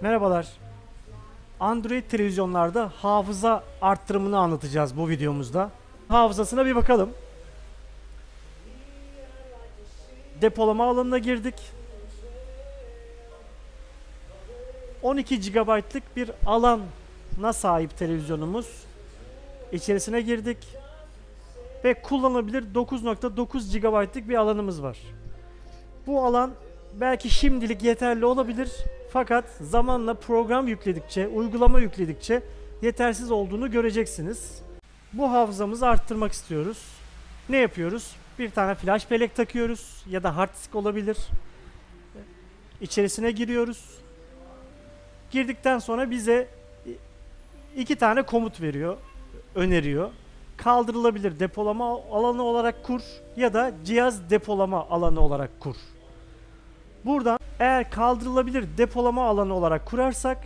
Merhabalar. Android televizyonlarda hafıza arttırımını anlatacağız bu videomuzda. Hafızasına bir bakalım. Depolama alanına girdik. 12 GB'lık bir alana sahip televizyonumuz. İçerisine girdik. Ve kullanılabilir 9.9 GB'lık bir alanımız var. Bu alan belki şimdilik yeterli olabilir. Fakat zamanla program yükledikçe, uygulama yükledikçe yetersiz olduğunu göreceksiniz. Bu hafızamızı arttırmak istiyoruz. Ne yapıyoruz? Bir tane flash bellek takıyoruz ya da hard disk olabilir. İçerisine giriyoruz. Girdikten sonra bize iki tane komut veriyor, öneriyor. Kaldırılabilir depolama alanı olarak kur ya da cihaz depolama alanı olarak kur. Buradan eğer kaldırılabilir depolama alanı olarak kurarsak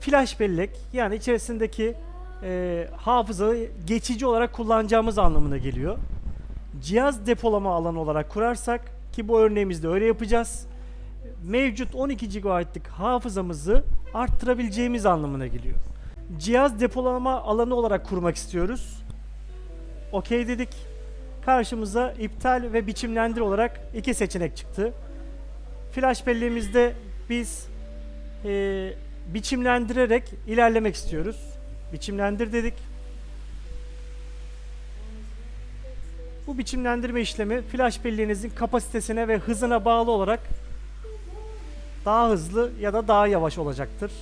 flash bellek yani içerisindeki e, hafızayı geçici olarak kullanacağımız anlamına geliyor. Cihaz depolama alanı olarak kurarsak ki bu örneğimizde öyle yapacağız. Mevcut 12 GB'lık hafızamızı arttırabileceğimiz anlamına geliyor. Cihaz depolama alanı olarak kurmak istiyoruz. Okey dedik. Karşımıza iptal ve biçimlendir olarak iki seçenek çıktı. Flash belleğimizde biz e, biçimlendirerek ilerlemek istiyoruz. Biçimlendir dedik. Bu biçimlendirme işlemi flash belleğinizin kapasitesine ve hızına bağlı olarak daha hızlı ya da daha yavaş olacaktır.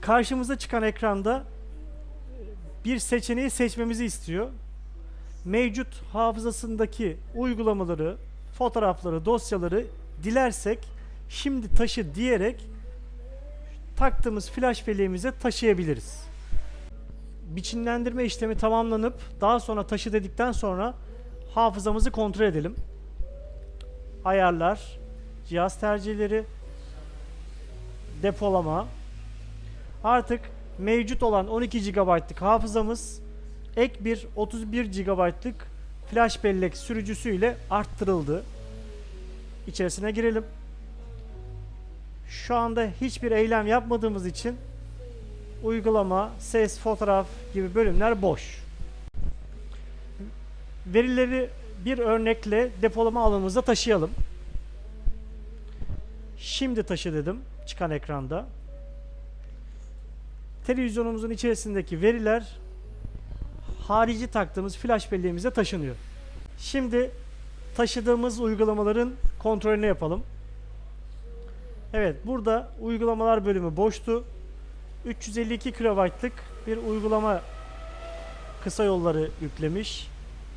Karşımıza çıkan ekranda bir seçeneği seçmemizi istiyor. Mevcut hafızasındaki uygulamaları, fotoğrafları, dosyaları dilersek şimdi taşı diyerek taktığımız flash belleğimize taşıyabiliriz. Biçimlendirme işlemi tamamlanıp daha sonra taşı dedikten sonra hafızamızı kontrol edelim. Ayarlar, cihaz tercihleri, depolama. Artık mevcut olan 12 GB'lık hafızamız ek bir 31 GB'lık flash bellek sürücüsüyle arttırıldı. İçerisine girelim. Şu anda hiçbir eylem yapmadığımız için uygulama, ses, fotoğraf gibi bölümler boş. Verileri bir örnekle depolama alanımıza taşıyalım. Şimdi taşı dedim çıkan ekranda. Televizyonumuzun içerisindeki veriler harici taktığımız flash belleğimize taşınıyor. Şimdi taşıdığımız uygulamaların kontrolünü yapalım. Evet burada uygulamalar bölümü boştu. 352 kilobaytlık bir uygulama kısa yolları yüklemiş.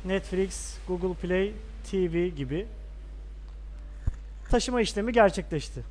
Netflix, Google Play, TV gibi. Taşıma işlemi gerçekleşti.